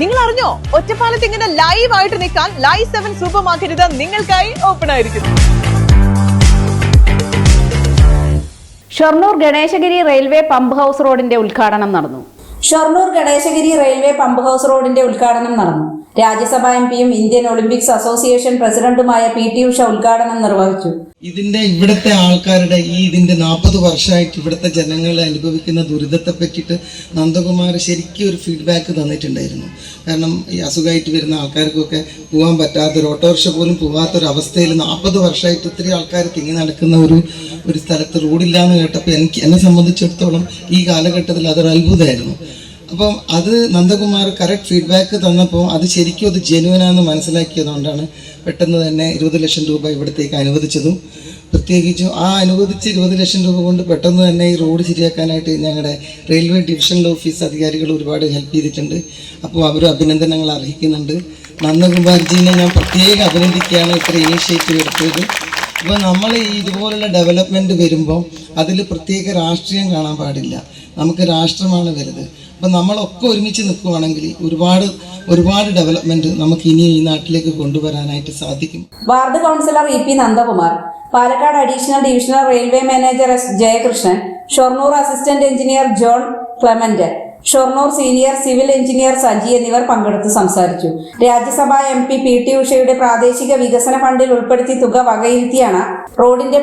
നിങ്ങൾ അറിഞ്ഞോ ഒറ്റപ്പാലത്ത് ഇങ്ങനെ ലൈവ് ആയിട്ട് നിൽക്കാൻ ലൈവ് സെവൻ സൂപ്പർ മാർക്കറ്റ് നിങ്ങൾക്കായി ഓപ്പൺ ആയിരിക്കുന്നു. Shoranur Ganeshagiri railway pump house റോഡിന്റെ ഉദ്ഘാടനം നടന്നു. Shoranur Ganeshagiri railway pump house റോഡിന്റെ ഉദ്ഘാടനം നടന്നു. രാജ്യസഭാ എം പിയും ഇന്ത്യൻ ഒളിമ്പിക്സ് അസോസിയേഷൻ പ്രസിഡന്റുമായ പി ടി ഉഷ ഉദ്ഘാടനം നിർവഹിച്ചു. ഇതിന്റെ ഇവിടുത്തെ ആൾക്കാരുടെ ഈ ഇതിന്റെ നാൽപ്പത് വർഷമായിട്ട് ഇവിടുത്തെ ജനങ്ങൾ അനുഭവിക്കുന്ന ദുരിതത്തെ പറ്റിയിട്ട് നന്ദകുമാർ ശരിക്കും ഒരു ഫീഡ്ബാക്ക് തന്നിട്ടുണ്ടായിരുന്നു. കാരണം ഈ അസുഖമായിട്ട് വരുന്ന ആൾക്കാർക്കൊക്കെ പോകാൻ പറ്റാത്ത ഒരു ഓട്ടോറിക്ഷ പോലും പോകാത്ത ഒരു അവസ്ഥയിൽ നാൽപ്പത് വർഷമായിട്ട് ഒത്തിരി ആൾക്കാർ തിങ്ങി നടക്കുന്ന ഒരു ഒരു സ്ഥലത്ത് റോഡില്ലാന്ന് കേട്ടപ്പോൾ എനിക്ക് എന്നെ സംബന്ധിച്ചിടത്തോളം ഈ കാലഘട്ടത്തിൽ അതൊരു അത്ഭുതമായിരുന്നു. അപ്പം അത് നന്ദകുമാർ കറക്റ്റ് ഫീഡ്ബാക്ക് തന്നപ്പോൾ അത് ശരിക്കും അത് ജെനുവനാണെന്ന് മനസ്സിലാക്കിയതുകൊണ്ടാണ് പെട്ടെന്ന് തന്നെ ഇരുപത് ലക്ഷം രൂപ ഇവിടത്തേക്ക് അനുവദിച്ചതും. പ്രത്യേകിച്ചും ആ അനുവദിച്ച ഇരുപത് ലക്ഷം രൂപ കൊണ്ട് പെട്ടെന്ന് തന്നെ ഈ റോഡ് ശരിയാക്കാനായിട്ട് ഞങ്ങളുടെ റെയിൽവേ ഡിവിഷണൽ ഓഫീസ് അധികാരികൾ ഒരുപാട് ഹെൽപ്പ് ചെയ്തിട്ടുണ്ട്. അപ്പോൾ അവർ അഭിനന്ദനങ്ങൾ അർഹിക്കുന്നുണ്ട്. നന്ദകുമാർജീനെ ഞാൻ പ്രത്യേകം അഭിനന്ദിക്കുകയാണ് ഇത്ര ഇനീഷ്യേറ്റീവ് എടുത്തത്. അപ്പോൾ നമ്മൾ ഈ ഇതുപോലുള്ള ഡെവലപ്മെന്റ് വരുമ്പോൾ അതിൽ പ്രത്യേക രാഷ്ട്രീയം കാണാൻ പാടില്ല. നമുക്ക് രാഷ്ട്രമാണ് വലുത്. അപ്പം നമ്മളൊക്കെ ഒരുമിച്ച് നിൽക്കുവാണെങ്കിൽ ഒരുപാട് ഒരുപാട് ഡെവലപ്മെന്റ് നമുക്ക് ഇനി ഈ നാട്ടിലേക്ക് കൊണ്ടുവരാനായിട്ട് സാധിക്കും. Ward councillor E P Nandakumar Palakkad additional divisional railway manager S Jayakrishnan Shoranur assistant engineer John Clement Shoranur senior civil engineer Saji എന്നിവർ പങ്കെടുത്ത് സംസാരിച്ചു. Rajya Sabha M P P T ഉഷയുടെ പ്രാദേശിക വികസന ഫണ്ടിൽ ഉൾപ്പെടുത്തി തുക വകയിരുത്തിയാണ് റോഡിന്റെ